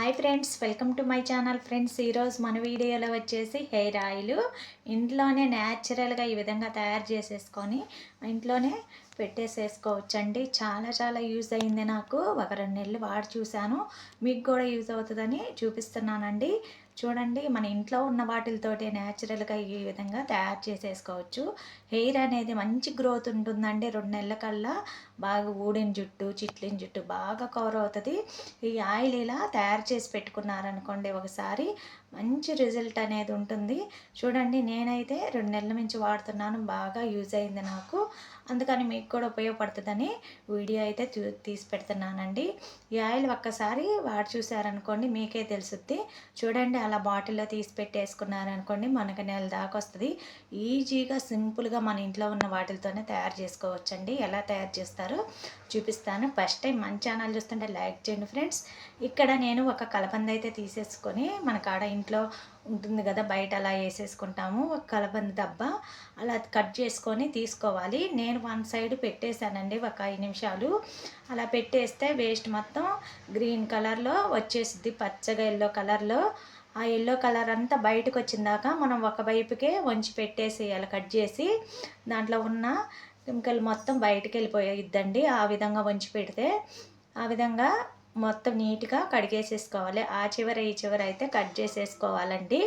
Hi friends welcome to my channel friends. ఈరోజు మన వీడియోలో వచ్చేసి హెయిర్ ఆయిల్. ఇంట్లోనే న్యాచురల్గా ఈ విధంగా తయారు చేసేసుకొని ఇంట్లోనే పెట్టేసేసుకోవచ్చండి. చాలా చాలా యూజ్ అయింది నాకు. ఒక రెండు నెలలు వాడి చూశాను. మీకు కూడా యూజ్ అవుతుందని చూపిస్తున్నానండి. చూడండి మన ఇంట్లో ఉన్న వాటితోటి న్యాచురల్గా ఈ విధంగా తయారు చేసేసుకోవచ్చు. హెయిర్ అనేది మంచి గ్రోత్ ఉంటుందండి. రెండు నెలల కల్లా బాగా ఊడిన జుట్టు చిట్లిన జుట్టు బాగా కవర్ అవుతుంది. ఈ ఆయిల్ ఇలా తయారు చేసి పెట్టుకున్నారనుకోండి ఒకసారి మంచి రిజల్ట్ అనేది ఉంటుంది. చూడండి నేనైతే రెండు నెలల నుంచి వాడుతున్నాను బాగా యూజ్ అయింది నాకు. అందుకని మీకు కూడా ఉపయోగపడుతుందని వీడియో అయితే తీసి పెడుతున్నానండి. ఈ ఆయిల్ ఒక్కసారి వాడి చూసారనుకోండి మీకే తెలుసుద్ది. చూడండి అలా బాటిల్లో తీసి పెట్టేసుకున్నారనుకోండి మనకు నెల దాకా వస్తుంది. ఈజీగా సింపుల్గా మన ఇంట్లో ఉన్న వాటితోనే తయారు చేసుకోవచ్చండి. ఎలా తయారు చేస్తారో చూపిస్తాను. ఫస్ట్ టైం మన ఛానల్ చూస్తుంటే లైక్ చేయండి ఫ్రెండ్స్. ఇక్కడ నేను ఒక కలబంద అయితే తీసేసుకొని మన కాడ ఇంట్లో ఉంటుంది కదా బయట అలా వేసేసుకుంటాము. ఒక కలబంద దబ్బ అలా కట్ చేసుకొని తీసుకోవాలి. నేను వన్ సైడ్ పెట్టేశానండి ఒక ఐదు నిమిషాలు. అలా పెట్టేస్తే వేస్ట్ మొత్తం గ్రీన్ కలర్లో వచ్చేసిద్ది. పచ్చగా ఎల్లో కలర్లో ఆ ఎల్లో కలర్ అంతా బయటకు వచ్చిందాక మనం ఒక వైపుకే వంచి పెట్టేసేయాలి కట్ చేసి. దాంట్లో ఉన్న కెమికల్ మొత్తం బయటకు వెళ్ళిపోయిద్దండి. ఆ విధంగా వంచి పెడితే ఆ విధంగా మొత్తం నీట్గా కడిగేసేసుకోవాలి. ఆ చివర ఈ చివర అయితే కట్ చేసేసుకోవాలండి.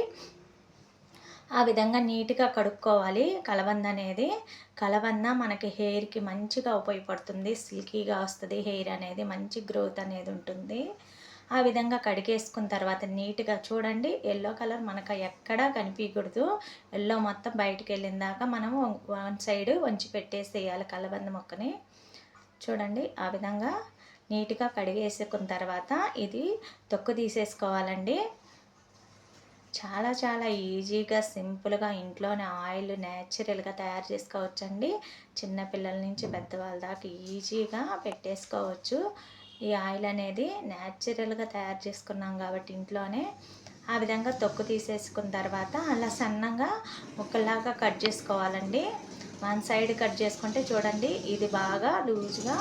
ఆ విధంగా నీట్గా కడుక్కోవాలి. కలబంద అనేది కలబంద మనకి హెయిర్కి మంచిగా ఉపయోగపడుతుంది. సిల్కీగా వస్తుంది హెయిర్ అనేది మంచి గ్రోత్ అనేది ఉంటుంది. ఆ విధంగా కడిగేసుకున్న తర్వాత నీట్గా చూడండి. ఎల్లో కలర్ మనకు ఎక్కడా కనిపించకూడదు ఎల్లో మొత్తం బయటకు వెళ్ళిన దాకా మనము వన్ సైడ్ వంచి పెట్టేసేయాలి కలబంద మొక్కని. చూడండి ఆ విధంగా నీట్గా కడిగేసుకున్న తర్వాత ఇది తొక్కు తీసేసుకోవాలండి. చాలా చాలా ఈజీగా సింపుల్గా ఇంట్లోనే ఆయిల్ న్యాచురల్గా తయారు చేసుకోవచ్చండి. చిన్నపిల్లల నుంచి పెద్దవాళ్ళ దాకా ఈజీగా పెట్టేసుకోవచ్చు. ఈ ఆయిల్ అనేది న్యాచురల్గా తయారు చేసుకున్నాం కాబట్టి ఇంట్లోనే. ఆ విధంగా తొక్కు తీసేసుకున్న తర్వాత అలా సన్నంగా ముక్కలాగా కట్ చేసుకోవాలండి. వన్ సైడ్ కట్ చేసుకుంటే చూడండి ఇది బాగా లూజ్గా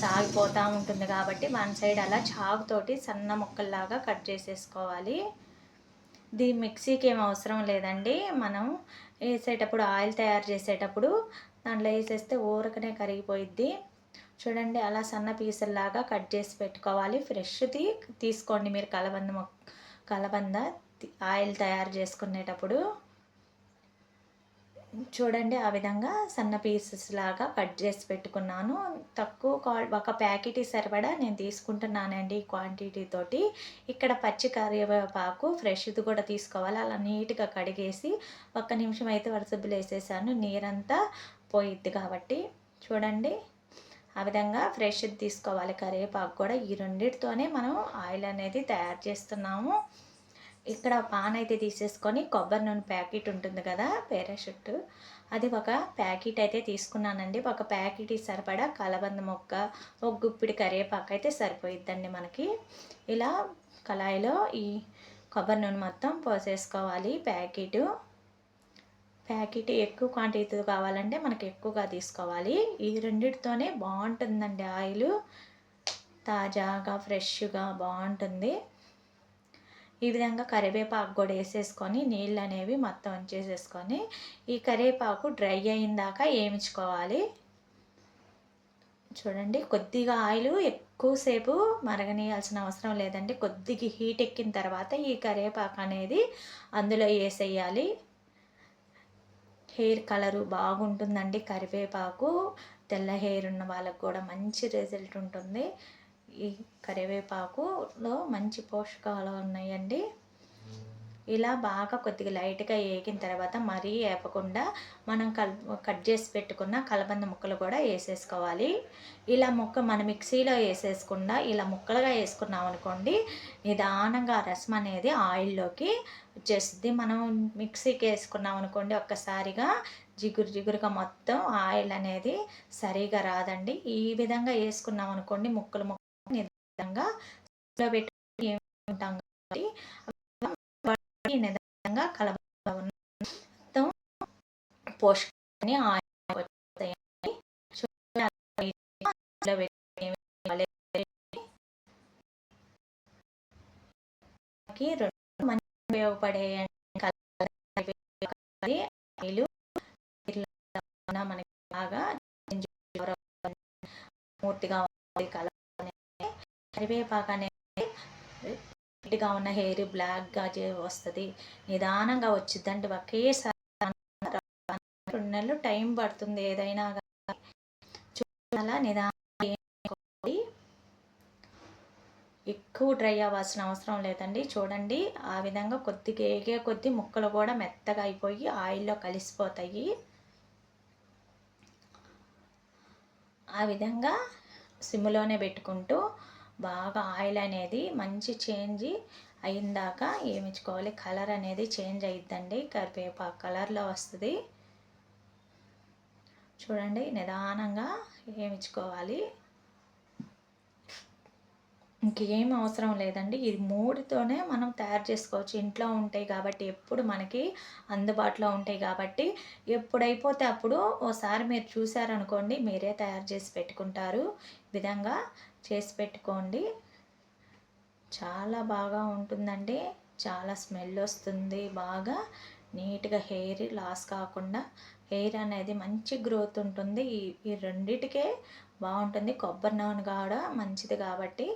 సాగిపోతూ ఉంటుంది కాబట్టి వన్ సైడ్ అలా చాకుతోటి సన్న ముక్కల్లాగా కట్ చేసేసుకోవాలి. దీ మిక్సీకి ఏం అవసరం లేదండి. మనం వేసేటప్పుడు ఆయిల్ తయారు చేసేటప్పుడు దాంట్లో వేసేస్తే ఊరకనే కరిగిపోయిద్ది. చూడండి అలా సన్న పీసుల్లాగా కట్ చేసి పెట్టుకోవాలి. ఫ్రెష్ది తీసుకోండి మీరు కలబంద కలబంద ఆయిల్ తయారు చేసుకునేటప్పుడు. చూడండి ఆ విధంగా సన్న పీసెస్ లాగా కట్ చేసి పెట్టుకున్నాను. తక్కువ క్వా ఒక ప్యాకెట్ సరిపడా నేను తీసుకుంటున్నానండి ఈ క్వాంటిటీ తోటి. ఇక్కడ పచ్చి కరివేపాకు ఫ్రెష్ది కూడా తీసుకోవాలి. అలా నీట్గా కడిగేసి ఒక్క నిమిషం అయితే వరసబ్బులు వేసేసాను. నీరంతా పోయిద్ది కాబట్టి. చూడండి. ఆ విధంగా ఫ్రెష్ తీసుకోవాలి. కరివేపాకు కూడా ఈ రెండింటితోనే మనం ఆయిల్ అనేది తయారు చేస్తున్నాము. ఇక్కడ పాన్ అయితే తీసేసుకొని కొబ్బరి నూనె ప్యాకెట్ ఉంటుంది కదా పేరాషుట్. అది ఒక ప్యాకెట్ అయితే తీసుకున్నానండి. ఒక ప్యాకెట్ సరిపడా కలబంద మొక్క ఒక గుప్పిడి కరివేపాకు అయితే సరిపోయిద్దండి మనకి. ఇలా కళాయిలో ఈ కొబ్బరి నూనె మొత్తం పోసేసుకోవాలి ప్యాకెట్. ప్యాకెట్ ఎక్కువ క్వాంటిటీ కావాలంటే మనకి ఎక్కువగా తీసుకోవాలి. ఈ రెండిటితోనే బాగుంటుందండి ఆయిల్. తాజాగా ఫ్రెష్గా బాగుంటుంది. ఈ విధంగా కరివేపాకు కూడా వేసేసుకొని నీళ్ళు అనేవి మొత్తం ఉంచేసేసుకొని ఈ కరివేపాకు డ్రై అయిన దాకా వేయించుకోవాలి చూడండి కొద్దిగా ఆయిల్ ఎక్కువసేపు మరగనీయాల్సిన అవసరం లేదండి. కొద్దిగా హీట్ ఎక్కిన తర్వాత ఈ కరివేపాకు అనేది అందులో వేసేయాలి. హెయిర్ కలరు బాగుంటుందండి కరివేపాకు. తెల్ల హెయిర్ ఉన్న వాళ్ళకు కూడా మంచి రిజల్ట్ ఉంటుంది. ఈ కరివేపాకులో మంచి పోషకాలు ఉన్నాయండి. ఇలా బాగా కొద్దిగా లైట్గా వేగిన తర్వాత మరీ వేపకుండా మనం కల్ కట్ చేసి పెట్టుకున్న కలబంద ముక్కలు కూడా వేసేసుకోవాలి ఇలా ముక్క మన మిక్సీలో వేసేసుకుండా ఇలా ముక్కలుగా వేసుకున్నాం అనుకోండి నిదానంగా రసం అనేది ఆయిల్లోకి వచ్చేస్తుంది మనం మిక్సీకి వేసుకున్నాం అనుకోండి ఒక్కసారిగా జిగురు జిగురుగా మొత్తం ఆయిల్ అనేది సరిగా రాదండి. ఈ విధంగా వేసుకున్నాం అనుకోండి ముక్కలు ముక్కలు నిదానంగా పెట్టుకుంటాం ఉంటాం కాబట్టి నిదానంగా కలబ మొత్తం పోషకాన్ని రెండు మంచి ఉపయోగపడే ఆయిల్ మనకి బాగా మూర్తిగా కలర్ అనేది నీట్గా ఉన్న హెయిర్ బ్లాక్గా వస్తుంది. నిదానంగా వచ్చిందంటే ఒకేసారి రెండు నెలలు టైం పడుతుంది ఏదైనా చాలా నిదానం ఎక్కువ డ్రై అవ్వాల్సిన అవసరం లేదండి. చూడండి ఆ విధంగా కొద్దిగా ఏగే కొద్ది ముక్కలు కూడా మెత్తగా అయిపోయి ఆయిల్లో కలిసిపోతాయి. ఆ విధంగా సిమ్లోనే పెట్టుకుంటూ బాగా ఆయిల్ అనేది మంచి చేంజ్ అయిందాక ఏమిచ్చుకోవాలి? కలర్ అనేది చేంజ్ అయిద్దండి. కరివేపాకు కలర్లో వస్తుంది. చూడండి నిదానంగా ఏమిచ్చుకోవాలి. ఇంకేం అవసరం లేదండి. ఇది మూడుతోనే మనం తయారు చేసుకోవచ్చు. ఇంట్లో ఉంటాయి కాబట్టి ఎప్పుడు మనకి అందుబాటులో ఉంటాయి కాబట్టి ఎప్పుడైపోతే అప్పుడు ఓసారి మీరు చూసారనుకోండి మీరే తయారు చేసి పెట్టుకుంటారు. విధంగా చేసి పెట్టుకోండి. చాలా బాగా ఉంటుందండి. చాలా స్మెల్ వస్తుంది బాగా. నీట్గా హెయిర్ లాస్ కాకుండా హెయిర్ అనేది మంచి గ్రోత్ ఉంటుంది. ఈ ఈ రెండిటికే బాగుంటుంది. కొబ్బరి నూనె కూడా మంచిది కాబట్టి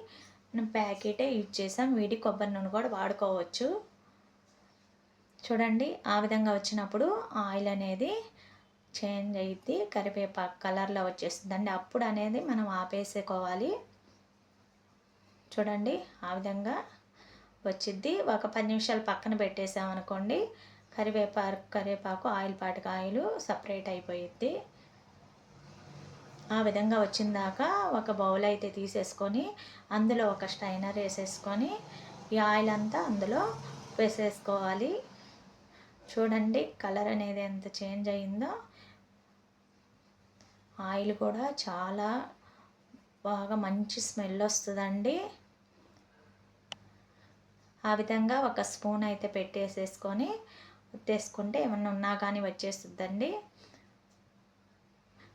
మనం ప్యాకెటే యూజ్ చేసాం. వీడి కొబ్బరి నూనె కూడా వాడుకోవచ్చు. చూడండి ఆ విధంగా వచ్చినప్పుడు ఆయిల్ అనేది చేంజ్ అయితే కరివేపాకు కలర్లో వచ్చేస్తుందండి. అప్పుడు అనేది మనం ఆపేసుకోవాలి చూడండి ఆ విధంగా వచ్చిద్ది. ఒక పది నిమిషాలు పక్కన పెట్టేసామనుకోండి కరివేపాకు కరివేపాకు ఆయిల్ పాటికి ఆయిల్ సపరేట్ అయిపోయిద్ది. ఆ విధంగా వచ్చిందాక ఒక బౌల్ అయితే తీసేసుకొని అందులో ఒక స్టైనర్ వేసేసుకొని ఈ ఆయిల్ అంతా అందులో వేసేసుకోవాలి. చూడండి కలర్ అనేది ఎంత చేంజ్ అయిందో. ఆయిల్ కూడా చాలా బాగా మంచి స్మెల్ వస్తుందండి. ఆ విధంగా ఒక స్పూన్ అయితే పెట్టేసేసుకొని ఉత్తేసుకుంటే ఏమన్నా ఉన్నా కానీ వచ్చేస్తుందండి.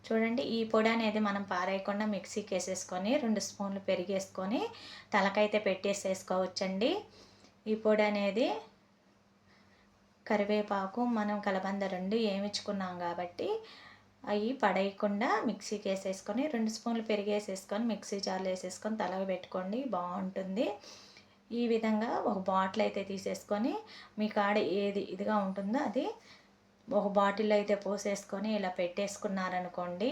చూడండి ఈ పొడి అనేది మనం పారేయకుండా మిక్సీకి వేసేసుకొని రెండు స్పూన్లు పెరిగేసుకొని తలకైతే పెట్టేసేసుకోవచ్చండి. ఈ పొడి అనేది కరివేపాకు మనం కలబంద రెండు ఏమిచ్చుకున్నాం కాబట్టి అవి పడేయకుండా మిక్సీకి వేసేసుకొని రెండు స్పూన్లు పెరిగేసేసుకొని మిక్సీ జార్లో వేసేసుకొని తలకు పెట్టుకోండి బాగుంటుంది. ఈ విధంగా ఒక బాటిల్ అయితే తీసేసుకొని మీ కాడ ఏది ఇదిగా ఉంటుందో అది ఒక బాటిల్ అయితే పోసేసుకొని ఇలా పెట్టేసుకున్నారనుకోండి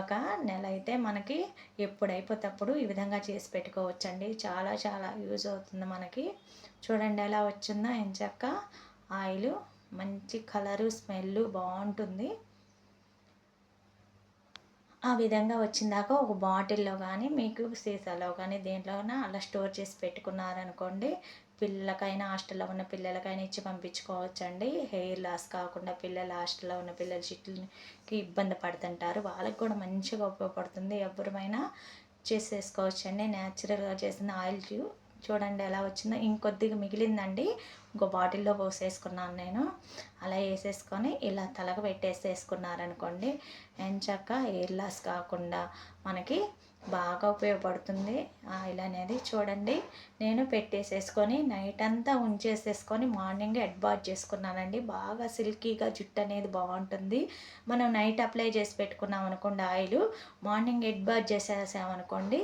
ఒక నెల అయితే మనకి ఎప్పుడైపోతే అప్పుడు ఈ విధంగా చేసి పెట్టుకోవచ్చండి. చాలా చాలా యూజ్ అవుతుంది మనకి. చూడండి ఎలా వచ్చిందో ఎంచక్క ఆయిల్ మంచి కలరు స్మెల్ బాగుంటుంది. ఆ విధంగా వచ్చిందాక ఒక బాటిల్లో కానీ మీకు సీసాలో కానీ దేంట్లోనా అలా స్టోర్ చేసి పెట్టుకున్నారనుకోండి పిల్లలకైనా హాస్టల్లో ఉన్న పిల్లలకైనా ఇచ్చి పంపించుకోవచ్చండి. హెయిర్ లాస్ కాకుండా పిల్లలు హాస్టల్లో ఉన్న పిల్లల చిట్లకి ఇబ్బంది పడుతుంటారు. వాళ్ళకి కూడా మంచిగా ఉపయోగపడుతుంది. ఎవరిమైనా చేసేసుకోవచ్చండి. న్యాచురల్గా చేసిన ఆయిల్ చూడండి ఎలా వచ్చిందో. ఇంకొద్దిగా మిగిలిందండి. ఇంకో బాటిల్లో పోసేసుకున్నాను నేను. అలా వేసేసుకొని ఇలా తలకు పెట్టేసేసుకున్నారనుకోండి. ఎంచక్క ఎయిర్ లాస్ కాకుండా మనకి బాగా ఉపయోగపడుతుంది. ఆయిల్ అనేది చూడండి. నేను పెట్టేసేసుకొని నైట్ అంతా ఉంచేసేసుకొని మార్నింగ్ హెడ్ బాత్ చేసుకున్నానండి. బాగా సిల్కీగా జుట్టు అనేది బాగుంటుంది. మనం నైట్ అప్లై చేసి పెట్టుకున్నాం అనుకోండి ఆయిల్ మార్నింగ్ హెడ్ బాత్ చేసేసామనుకోండి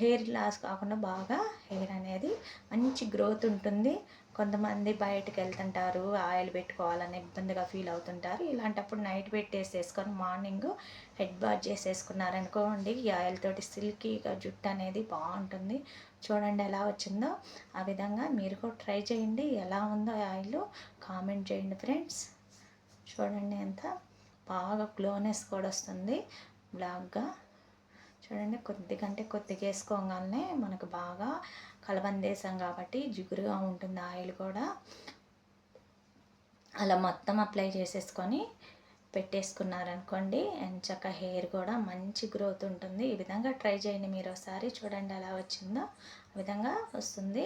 హెయిర్ లాస్ కాకుండా బాగా హెయిర్ అనేది మంచి గ్రోత్ ఉంటుంది. కొంతమంది బయటకు వెళ్తుంటారు ఆయిల్ పెట్టుకోవాలని ఇబ్బందిగా ఫీల్ అవుతుంటారు. ఇలాంటప్పుడు నైట్ పెట్టేసేసుకొని మార్నింగ్ హెడ్ బాత్ చేసేసుకున్నారనుకోండి ఈ ఆయిల్ తోటి సిల్కీగా జుట్టు అనేది బాగుంటుంది. చూడండి ఎలా వచ్చిందో. ఆ విధంగా మీరు కూడా ట్రై చేయండి. ఎలా ఉందో ఆయిల్ కామెంట్ చేయండి ఫ్రెండ్స్. చూడండి ఎంత బాగా గ్లోనెస్ కూడా వస్తుంది బ్లాక్గా. చూడండి కొద్దిగంటే కొద్దిగా వేసుకోగానే మనకు బాగా కలబందేసాం కాబట్టి జిగురుగా ఉంటుంది ఆయిల్ కూడా. అలా మొత్తం అప్లై చేసేసుకొని పెట్టేసుకున్నారనుకోండి ఎంచక్క హెయిర్ కూడా మంచి గ్రోత్ ఉంటుంది. ఈ విధంగా ట్రై చేయండి మీరు ఒకసారి. చూడండి ఎలా వచ్చిందో ఆ విధంగా వస్తుంది.